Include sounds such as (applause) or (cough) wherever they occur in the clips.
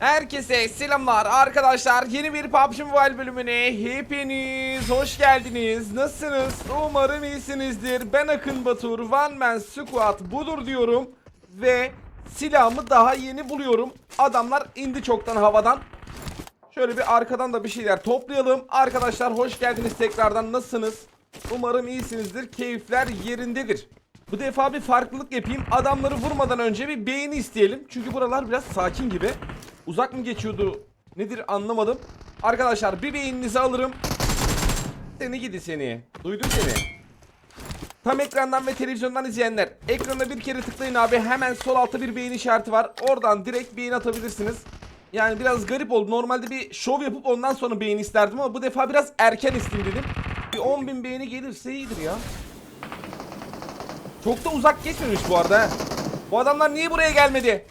Herkese selamlar arkadaşlar. Yeni bir PUBG Mobile bölümüne hepiniz hoş geldiniz. Nasılsınız? Umarım iyisinizdir. Ben Akın Batur. One Man Squad budur diyorum. Ve silahımı daha yeni buluyorum. Adamlar indi çoktan havadan. Şöyle bir arkadan da bir şeyler toplayalım. Arkadaşlar hoş geldiniz tekrardan. Nasılsınız? Umarım iyisinizdir. Keyifler yerindedir. Bu defa bir farklılık yapayım. Adamları vurmadan önce bir beğeni isteyelim. Çünkü buralar biraz sakin gibi. Uzak mı geçiyordu? Nedir anlamadım. Arkadaşlar bir beğeninizi alırım. Seni gidi seni. Duydum seni. Tam ekrandan ve televizyondan izleyenler ekrana bir kere tıklayın abi hemen sol altta bir beğeni işareti var oradan direkt beğeni atabilirsiniz Yani biraz garip oldu normalde bir şov yapıp ondan sonra beğeni isterdim ama bu defa biraz erken isteyeyim dedim Bir 10.000 beğeni gelirse iyidir ya Çok da uzak geçmemiş bu arada. Bu adamlar niye buraya gelmedi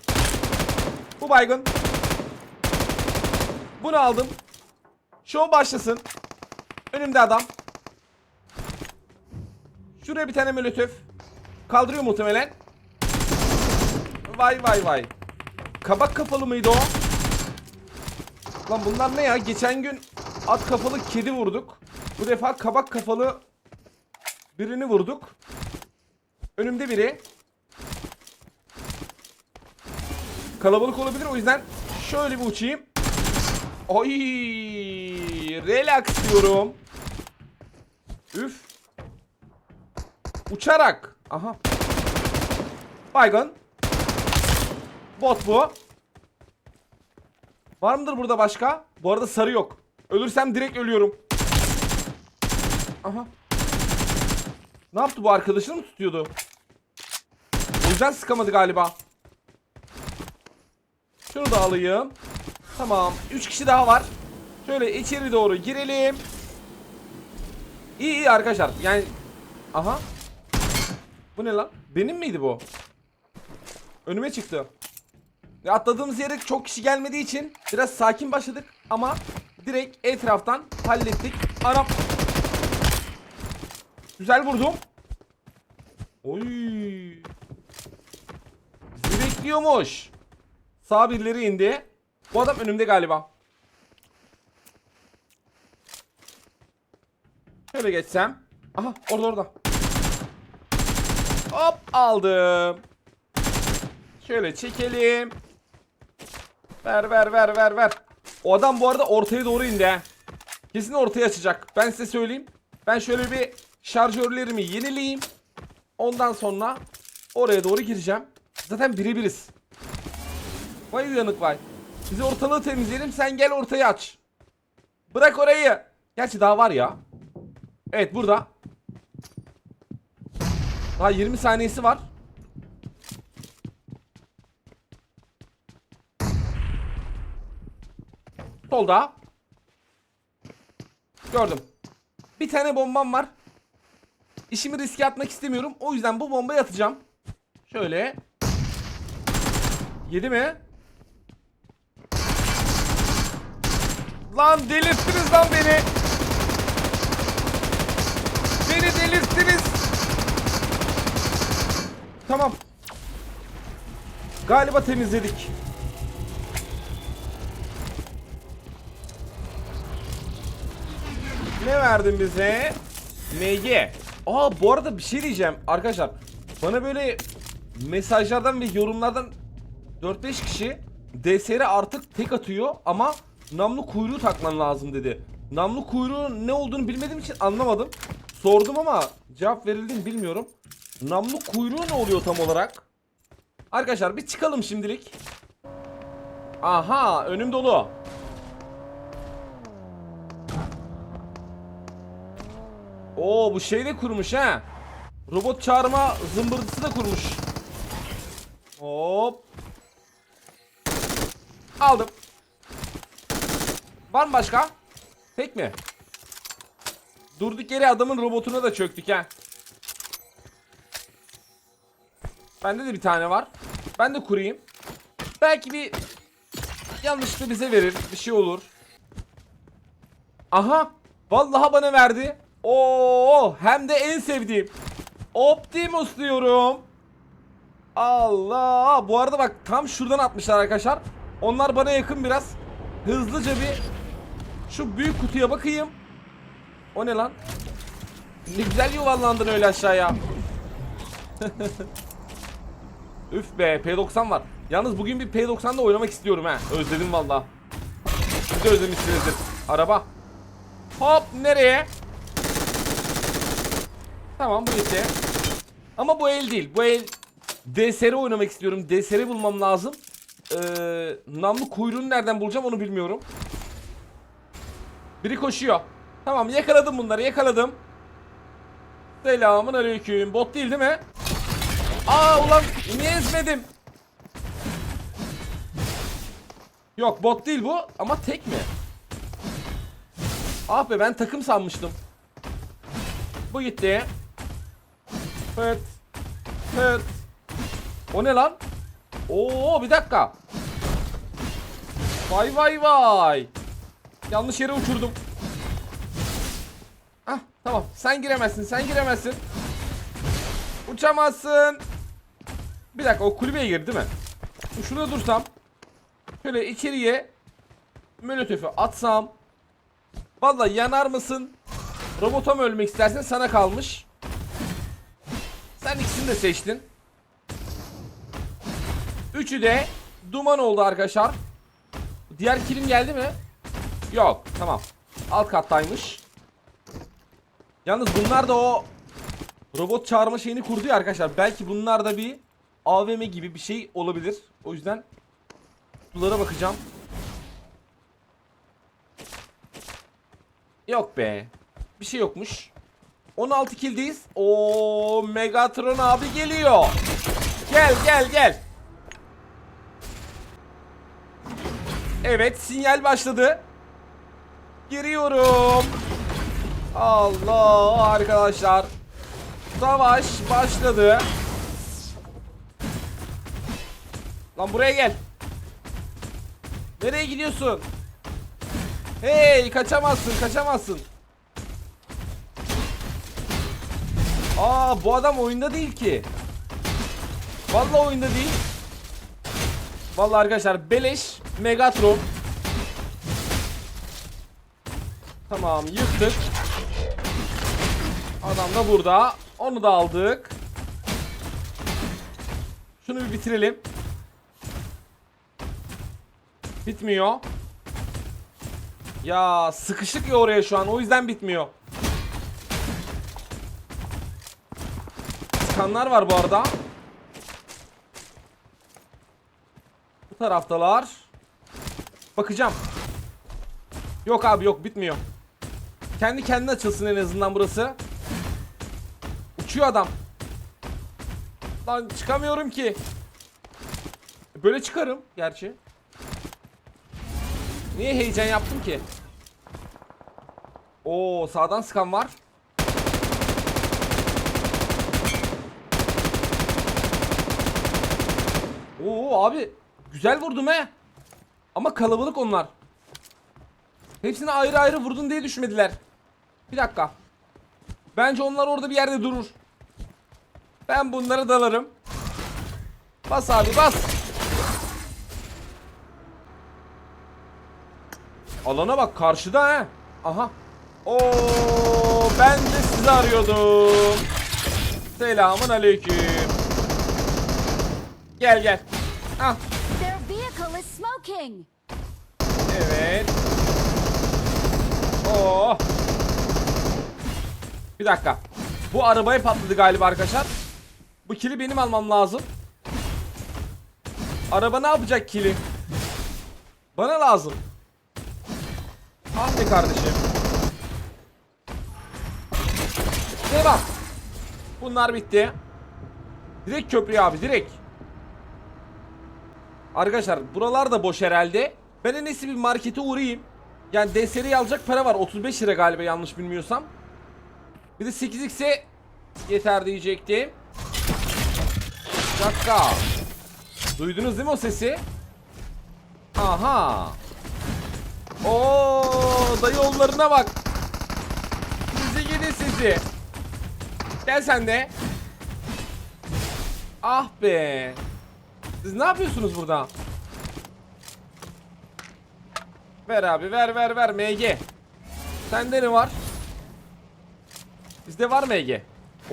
Bu baygın Bunu aldım Şov başlasın Önümde adam Şuraya bir tane molotof. Kaldırıyor muhtemelen. Vay vay vay. Kabak kafalı mıydı o? Lan bunlar ne ya? Geçen gün at kafalı kedi vurduk. Bu defa kabak kafalı birini vurduk. Önümde biri. Kalabalık olabilir o yüzden şöyle bir uçayım. Oy, relax diyorum. Üf. Uçarak. Aha. Baygın. Bot bu. Var mıdır burada başka? Bu arada sarı yok. Ölürsem direkt ölüyorum. Aha. Ne yaptı bu arkadaşını mı tutuyordu? Yüzden sıkamadı galiba. Şunu da alayım. Tamam. 3 kişi daha var. Şöyle içeri doğru girelim. İyi iyi arkadaşlar. Yani Aha. Bu ne lan? Benim miydi bu? Önüme çıktı. Ya atladığımız yere çok kişi gelmediği için biraz sakin başladık ama direkt etraftan hallettik. Anam. Güzel vurdum. Oy. Bekliyormuş. Sağ birileri indi. Bu adam önümde galiba. Şöyle geçsem. Aha orada orada. Hop aldım. Şöyle çekelim. Ver ver ver ver ver. O adam bu arada ortaya doğru indi. Kesin ortaya açacak. Ben size söyleyeyim. Ben şöyle bir şarjörlerimi yenileyeyim. Ondan sonra oraya doğru gireceğim. Zaten birebiriz. Vay uyanık vay. Bizi ortalığı temizleyelim sen gel ortaya aç. Bırak orayı. Gerçi daha var ya. Evet burada. Daha 20 saniyesi var. Solda. Gördüm. Bir tane bombam var. İşimi riske atmak istemiyorum. O yüzden bu bombayı atacağım. Şöyle. Yedi mi? Lan delirttiniz lan beni. Beni delirttiniz. Tamam. Galiba temizledik. Ne verdin bize? MG. Aa bu arada bir şey diyeceğim arkadaşlar. Bana böyle mesajlardan ve yorumlardan 4-5 kişi DSR artık tek atıyor ama namlu kuyruğu takman lazım dedi. Namlu kuyruğu ne olduğunu bilmediğim için anlamadım. Sordum ama cevap verildi mi bilmiyorum. Namlu kuyruğu ne oluyor tam olarak? Arkadaşlar bir çıkalım şimdilik. Aha önüm dolu. Oo bu şey de kurmuş ha. Robot çağırma zımbırtısı da kurmuş. Hop. Aldım. Var mı başka? Tek mi? Durduk yere adamın robotuna da çöktük ha. Bende de bir tane var. Ben de kurayım. Belki bir yanlışlıkla bize verir. Bir şey olur. Aha. Vallahi bana verdi. Oo, hem de en sevdiğim. Optimus diyorum. Allah. Bu arada bak tam şuradan atmışlar arkadaşlar. Onlar bana yakın biraz. Hızlıca bir şu büyük kutuya bakayım. O ne lan? Ne güzel yuvarlandın öyle aşağıya. (laughs) Üf be P90 var. Yalnız bugün bir P90'da oynamak istiyorum ha. Özledim valla. Siz de özlemişsinizdir. Araba. Hop nereye? Tamam bu gitti. Ama bu el değil. Bu el DSR oynamak istiyorum. DSR bulmam lazım. Ee, namlu kuyruğunu nereden bulacağım onu bilmiyorum. Biri koşuyor. Tamam yakaladım bunları yakaladım. Selamun aleyküm. Bot değil değil mi? Aa ulan niye ezmedim? Yok bot değil bu ama tek mi? Ah be ben takım sanmıştım. Bu gitti. Pıt. Pıt. O ne lan? Oo bir dakika. Vay vay vay. Yanlış yere uçurdum. Ah tamam sen giremezsin sen giremezsin. Uçamazsın. Bir dakika o kulübeye girdi değil mi? Şurada dursam. Şöyle içeriye Molotofu atsam. Vallahi yanar mısın? Robota mı ölmek istersin sana kalmış. Sen ikisini de seçtin. Üçü de duman oldu arkadaşlar. Diğer kilim geldi mi? Yok. Tamam. Alt kattaymış. Yalnız bunlar da o robot çağırma şeyini kurdu ya arkadaşlar. Belki bunlar da bir AVM gibi bir şey olabilir. O yüzden kutulara bakacağım. Yok be. Bir şey yokmuş. 16 killdeyiz. O Megatron abi geliyor. Gel gel gel. Evet sinyal başladı. Giriyorum. Allah arkadaşlar. Savaş başladı. Lan buraya gel. Nereye gidiyorsun? Hey kaçamazsın kaçamazsın. Aa bu adam oyunda değil ki. Vallahi oyunda değil. Vallahi arkadaşlar beleş Megatron. Tamam yıktık. Adam da burada. Onu da aldık. Şunu bir bitirelim. Bitmiyor. Ya sıkışık ya oraya şu an o yüzden bitmiyor. Skanlar var bu arada. Bu taraftalar. Bakacağım. Yok abi yok bitmiyor. Kendi kendine açılsın en azından burası. Uçuyor adam. Lan çıkamıyorum ki. Böyle çıkarım gerçi. Niye heyecan yaptım ki? Oo sağdan sıkan var. Oo abi güzel vurdum he. Ama kalabalık onlar. Hepsini ayrı ayrı vurdun diye düşmediler. Bir dakika. Bence onlar orada bir yerde durur. Ben bunları dalarım. Bas abi bas. Alana bak karşıda he. Aha. Oo ben de sizi arıyordum. Selamun aleyküm. Gel gel. Ah Their vehicle is smoking. Evet. Oo. Bir dakika. Bu arabaya patladı galiba arkadaşlar. Bu kili benim almam lazım. Araba ne yapacak kili? Bana lazım. Ah be kardeşim. Devam. Bunlar bitti. Direkt köprüye abi direkt. Arkadaşlar buralar da boş herhalde. Ben en iyisi bir markete uğrayayım. Yani DSR'yi alacak para var. 35 lira galiba yanlış bilmiyorsam. Bir de 8x'e yeter diyecektim. Bir dakika. Duydunuz değil mi o sesi? Aha. Oo, dayı yollarına bak. Sizi gidi sizi. Gel sen de. Ah be. Siz ne yapıyorsunuz burada? Ver abi ver ver ver MG. Sende ne var? Bizde var MG.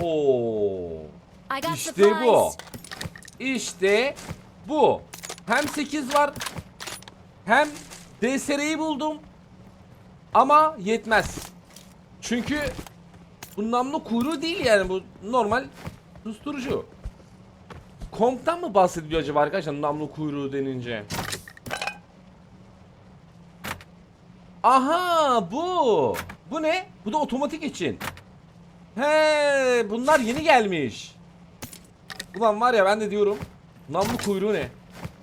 Oo. İşte bu. İşte bu. Hem 8 var. Hem DSR'yi buldum. Ama yetmez. Çünkü bu namlu kuyruğu değil yani bu normal susturucu. Komp'tan mı bahsediliyor acaba arkadaşlar namlu kuyruğu denince? Aha bu. Bu ne? Bu da otomatik için. He, bunlar yeni gelmiş. Ulan var ya ben de diyorum. Namlu kuyruğu ne?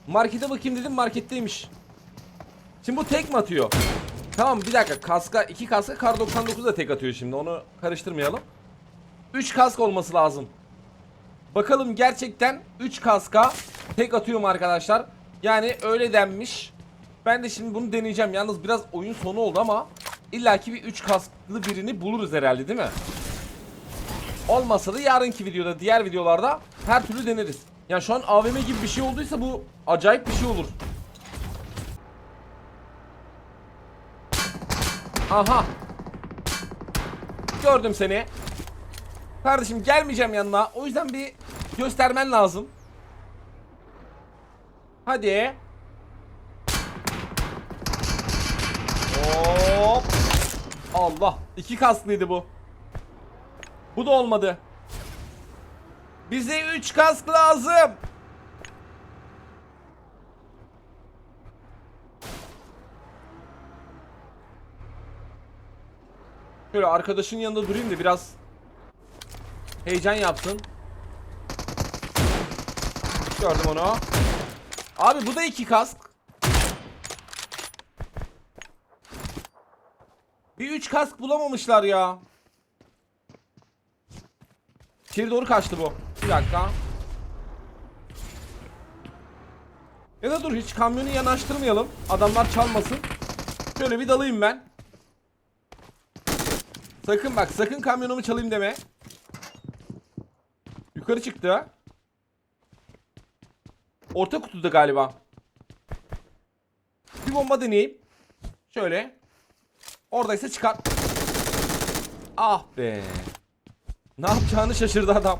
Markete bakayım dedim marketteymiş. Şimdi bu tek mi atıyor? Tamam bir dakika kaska iki kaska kar 99 da tek atıyor şimdi onu karıştırmayalım. 3 kask olması lazım. Bakalım gerçekten 3 kaska tek atıyor mu arkadaşlar? Yani öyle denmiş. Ben de şimdi bunu deneyeceğim. Yalnız biraz oyun sonu oldu ama illaki bir 3 kasklı birini buluruz herhalde değil mi? Olmasa da yarınki videoda, diğer videolarda her türlü deneriz. Yani şu an AVM gibi bir şey olduysa bu acayip bir şey olur. Aha. Gördüm seni. Kardeşim gelmeyeceğim yanına. O yüzden bir göstermen lazım. Hadi. Hop. Allah. iki kasklıydı bu. Bu da olmadı. Bize 3 kask lazım. Şöyle arkadaşın yanında durayım da biraz heyecan yapsın. Gördüm onu. Abi bu da iki kask. Bir üç kask bulamamışlar ya. İçeri doğru kaçtı bu. Bir dakika. Ya da dur hiç kamyonu yanaştırmayalım. Adamlar çalmasın. Şöyle bir dalayım ben. Sakın bak sakın kamyonumu çalayım deme. Yukarı çıktı. Orta kutuda galiba. Bir bomba deneyeyim. Şöyle. Oradaysa çıkar. Ah be. Ne yapacağını şaşırdı adam.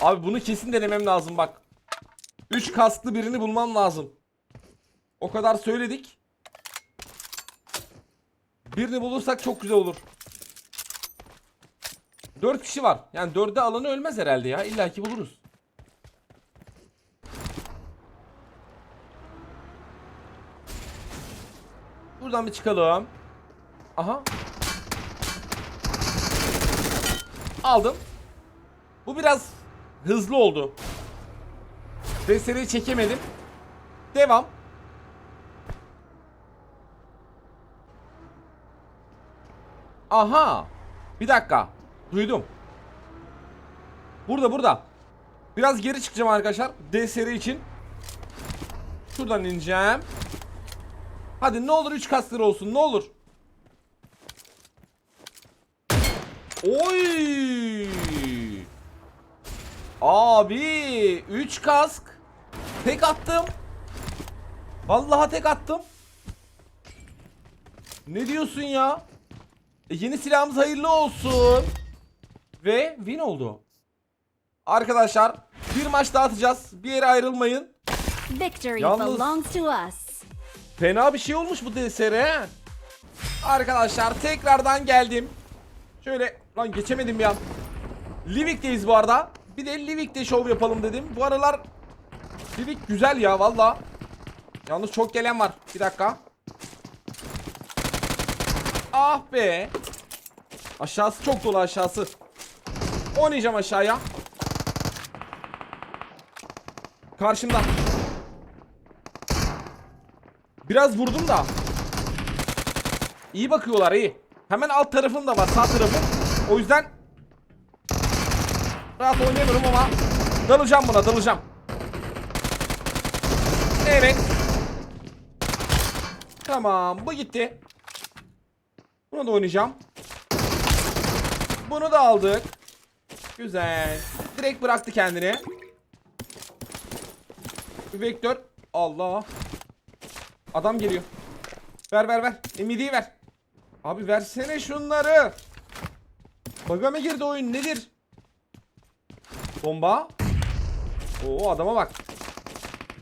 Abi bunu kesin denemem lazım bak. 3 kasklı birini bulmam lazım. O kadar söyledik. Birini bulursak çok güzel olur. 4 kişi var. Yani 4'e alanı ölmez herhalde ya. İlla ki buluruz. Buradan bir çıkalım. Aha. Aldım. Bu biraz hızlı oldu. Destereyi çekemedim. Devam. Aha. Bir dakika. Duydum. Burada burada. Biraz geri çıkacağım arkadaşlar. D seri için. Şuradan ineceğim. Hadi ne olur 3 kastır olsun ne olur. Oy! Abi 3 kask. Tek attım. Vallahi tek attım. Ne diyorsun ya? E, yeni silahımız hayırlı olsun. Ve win oldu. Arkadaşlar bir maç daha atacağız. Bir yere ayrılmayın. Victory Yalnız- belongs to us. Fena bir şey olmuş bu DSR. he. Arkadaşlar tekrardan geldim. Şöyle lan geçemedim ya. Livik'teyiz bu arada. Bir de Livik'te şov yapalım dedim. Bu aralar Livik güzel ya valla. Yalnız çok gelen var. Bir dakika. Ah be. Aşağısı çok dolu aşağısı. Oynayacağım aşağıya. Karşımda. Biraz vurdum da. İyi bakıyorlar iyi. Hemen alt tarafım da var sağ tarafım. O yüzden rahat oynayamıyorum ama dalacağım buna dalacağım. Evet. Tamam bu gitti. Bunu da oynayacağım. Bunu da aldık. Güzel. Direkt bıraktı kendini. Vektör. Allah. Adam geliyor. Ver ver ver. MD'yi ver. Abi versene şunları. Baga mı girdi oyun nedir? Bomba. Oo adama bak.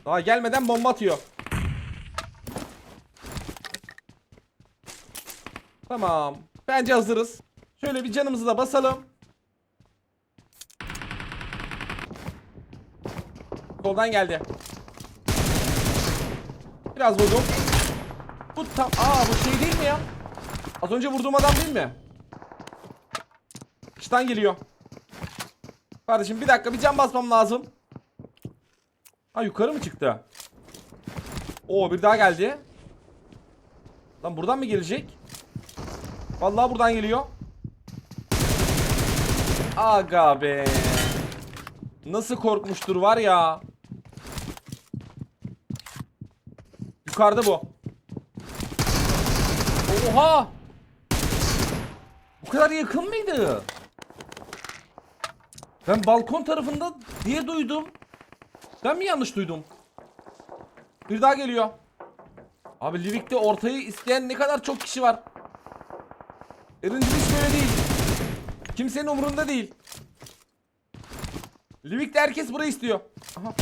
Daha gelmeden bomba atıyor. Tamam. Bence hazırız. Şöyle bir canımızı da basalım. Soldan geldi. Biraz vurdum. Bu tam... Aa bu şey değil mi ya? Az önce vurduğum adam değil mi? Kıştan geliyor. Kardeşim bir dakika bir can basmam lazım. Ha yukarı mı çıktı? Oo bir daha geldi. Lan buradan mı gelecek? Vallahi buradan geliyor. Aga be. Nasıl korkmuştur var ya. Yukarıda bu. Oha! Bu kadar yakın mıydı? Ben balkon tarafında diye duydum. Ben mi yanlış duydum? Bir daha geliyor. Abi Livik'te ortayı isteyen ne kadar çok kişi var. Erincil hiç böyle değil. Kimsenin umurunda değil. Livik'te herkes burayı istiyor. Aha.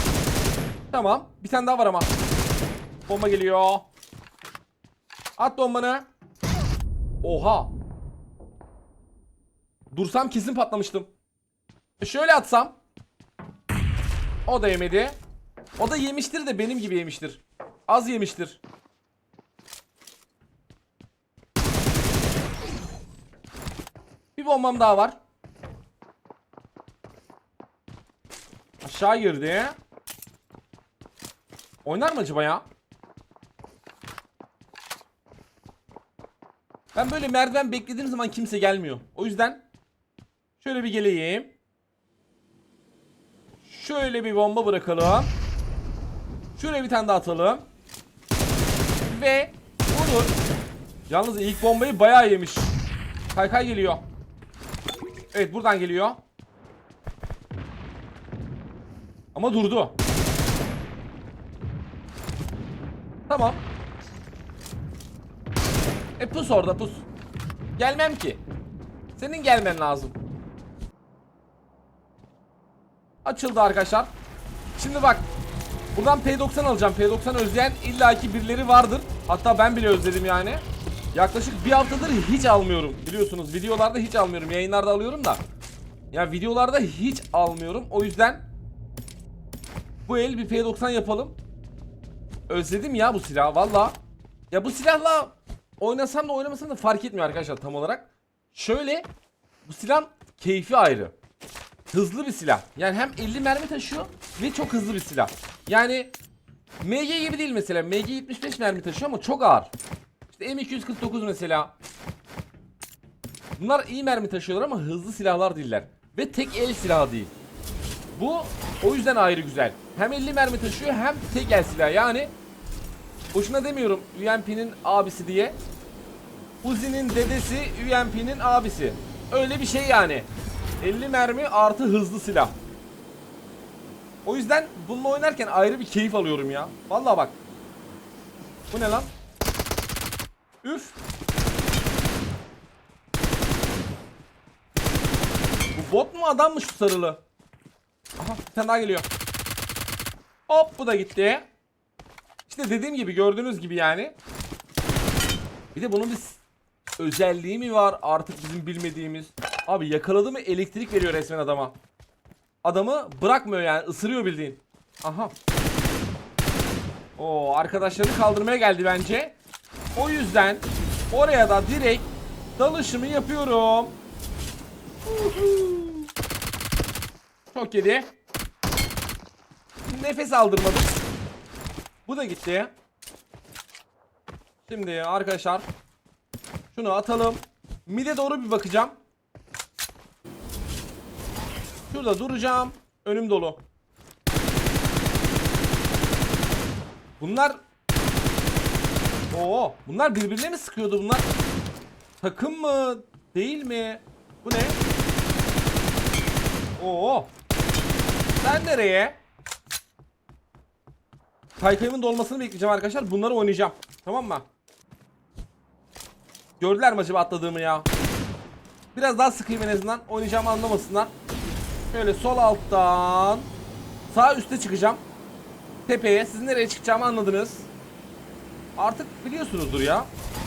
Tamam. Bir tane daha var ama. Bomba geliyor. At bombanı. Oha. Dursam kesin patlamıştım. E Şöyle atsam. O da yemedi. O da yemiştir de benim gibi yemiştir. Az yemiştir. Bir bombam daha var. Aşağı girdi. Oynar mı acaba ya? Ben böyle merdiven beklediğim zaman kimse gelmiyor. O yüzden şöyle bir geleyim. Şöyle bir bomba bırakalım. Şuraya bir tane daha atalım. Ve vurur. Yalnız ilk bombayı bayağı yemiş. Kaykay geliyor. Evet buradan geliyor. Ama durdu. Tamam. E pus orada pus. Gelmem ki. Senin gelmen lazım. Açıldı arkadaşlar. Şimdi bak. Buradan P90 alacağım. P90 özleyen illaki birileri vardır. Hatta ben bile özledim yani. Yaklaşık bir haftadır hiç almıyorum. Biliyorsunuz videolarda hiç almıyorum. Yayınlarda alıyorum da. Ya videolarda hiç almıyorum. O yüzden bu el bir P90 yapalım. Özledim ya bu silahı valla. Ya bu silahla oynasam da oynamasam da fark etmiyor arkadaşlar tam olarak. Şöyle bu silah keyfi ayrı. Hızlı bir silah. Yani hem 50 mermi taşıyor ve çok hızlı bir silah. Yani MG gibi değil mesela. MG 75 mermi taşıyor ama çok ağır. İşte M249 mesela. Bunlar iyi mermi taşıyorlar ama hızlı silahlar değiller. Ve tek el silahı değil. Bu o yüzden ayrı güzel. Hem 50 mermi taşıyor hem tek el silah. Yani boşuna demiyorum UMP'nin abisi diye. Uzi'nin dedesi UMP'nin abisi. Öyle bir şey yani. 50 mermi artı hızlı silah. O yüzden bununla oynarken ayrı bir keyif alıyorum ya. Vallahi bak. Bu ne lan? Üf. Bu bot mu adam mı şu sarılı? Aha bir tane daha geliyor. Hop bu da gitti. İşte dediğim gibi gördüğünüz gibi yani. Bir de bunun bir özelliği mi var artık bizim bilmediğimiz. Abi yakaladı mı elektrik veriyor resmen adama. Adamı bırakmıyor yani ısırıyor bildiğin. Aha. Oo arkadaşları kaldırmaya geldi bence. O yüzden oraya da direkt dalışımı yapıyorum. Çok yedi. Nefes aldırmadık. Bu da gitti. Şimdi arkadaşlar şunu atalım. Mide doğru bir bakacağım. Şurada duracağım. Önüm dolu. Bunlar Oo, bunlar birbirine mi sıkıyordu bunlar? Takım mı? Değil mi? Bu ne? Oo. Sen nereye? Kaykayımın dolmasını bekleyeceğim arkadaşlar. Bunları oynayacağım. Tamam mı? Gördüler mi acaba atladığımı ya? Biraz daha sıkayım en azından. Oynayacağımı anlamasınlar. Şöyle sol alttan sağ üste çıkacağım. Tepeye. Siz nereye çıkacağımı anladınız. Artık biliyorsunuzdur ya.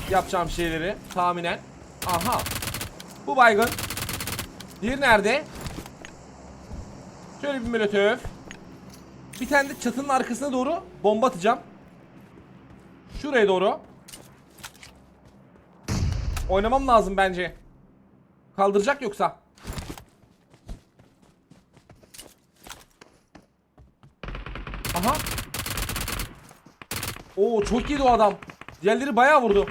Yapacağım şeyleri tahminen. Aha. Bu baygın. Diğeri nerede? Şöyle bir molotöf. Bir tane de çatının arkasına doğru bomba atacağım. Şuraya doğru. Oynamam lazım bence. Kaldıracak yoksa. Aha. Oo çok iyiydi o adam. Diğerleri bayağı vurdu.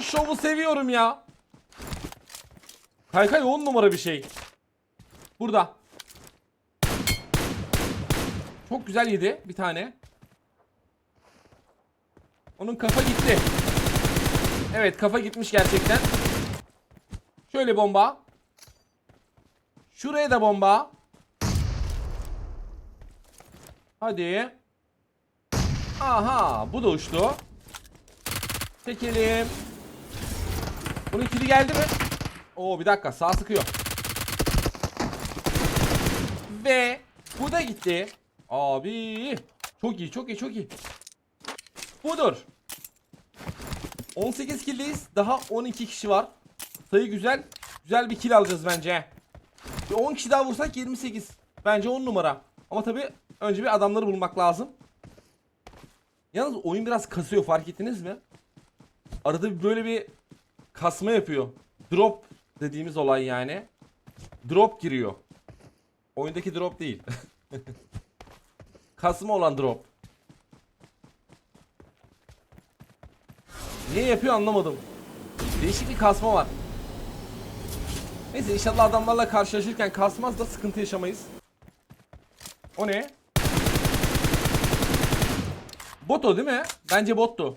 Şovu seviyorum ya. Kaykay 10 numara bir şey. Burada. Çok güzel yedi bir tane. Onun kafa gitti. Evet kafa gitmiş gerçekten. Şöyle bomba. Şuraya da bomba. Hadi. Aha bu da uçtu. Çekelim. Bunun ikili geldi mi? Oo bir dakika sağ sıkıyor. Ve bu da gitti. Abi çok iyi çok iyi çok iyi. Budur. 18 killdeyiz. Daha 12 kişi var. Sayı güzel. Güzel bir kill alacağız bence. Bir 10 kişi daha vursak 28. Bence 10 numara. Ama tabi önce bir adamları bulmak lazım. Yalnız oyun biraz kasıyor fark ettiniz mi? Arada bir böyle bir kasma yapıyor. Drop dediğimiz olay yani. Drop giriyor. Oyundaki drop değil. (laughs) kasma olan drop. Niye yapıyor anlamadım. Değişik bir kasma var. Neyse inşallah adamlarla karşılaşırken kasmaz da sıkıntı yaşamayız. O ne? Bot o değil mi? Bence bottu.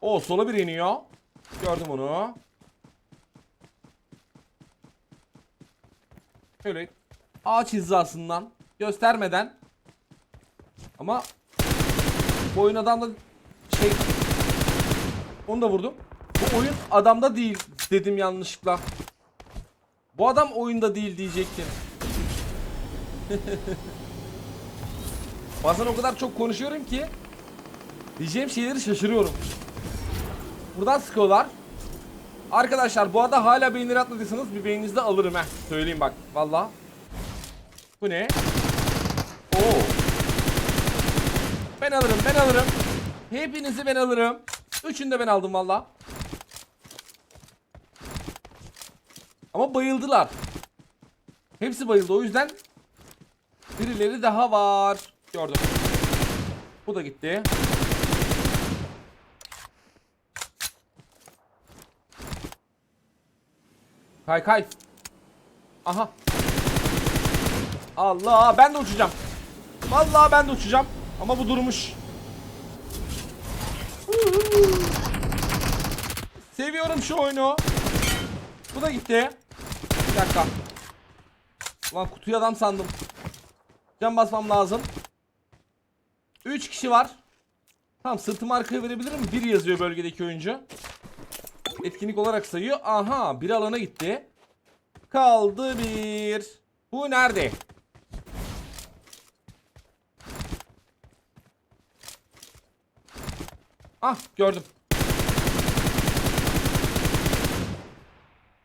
O sola bir iniyor. Gördüm onu. Şöyle ağaç hizasından göstermeden ama bu oyun adamda şey onu da vurdum. Bu oyun adamda değil dedim yanlışlıkla. Bu adam oyunda değil diyecektim. (laughs) Bazen o kadar çok konuşuyorum ki diyeceğim şeyleri şaşırıyorum. Buradan sıkıyorlar. Arkadaşlar bu arada hala beğenileri atladıysanız bir beğeninizi de alırım he. Söyleyeyim bak valla. Bu ne? Oo. Ben alırım ben alırım. Hepinizi ben alırım. Üçünü de ben aldım valla. Ama bayıldılar. Hepsi bayıldı o yüzden birileri daha var. Gördüm. Bu da gitti. Kay kay. Aha. Allah ben de uçacağım. Vallahi ben de uçacağım. Ama bu durmuş. Seviyorum şu oyunu. Bu da gitti. Bir dakika. Ulan kutuyu adam sandım. Can basmam lazım. 3 kişi var. Tamam sırtımı arkaya verebilirim. Bir yazıyor bölgedeki oyuncu. Etkinlik olarak sayıyor. Aha bir alana gitti. Kaldı bir. Bu nerede? Ah gördüm.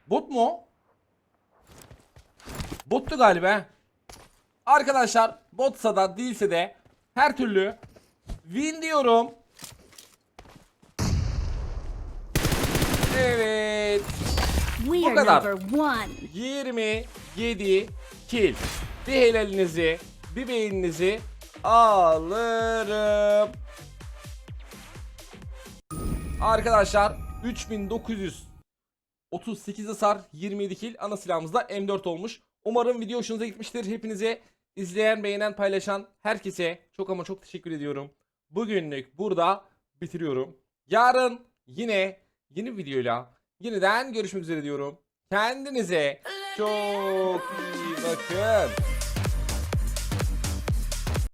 Bot mu o? Bottu galiba. Arkadaşlar botsa da değilse de her türlü win diyorum. Evet. Bu kadar. number one. 27 kill. Bir helalinizi, bir beğeninizi alırım. Arkadaşlar 3938 hasar 27 kill ana silahımızda M4 olmuş. Umarım video hoşunuza gitmiştir. Hepinize izleyen, beğenen, paylaşan herkese çok ama çok teşekkür ediyorum. Bugünlük burada bitiriyorum. Yarın yine yeni videoyla yeniden görüşmek üzere diyorum. Kendinize çok iyi bakın.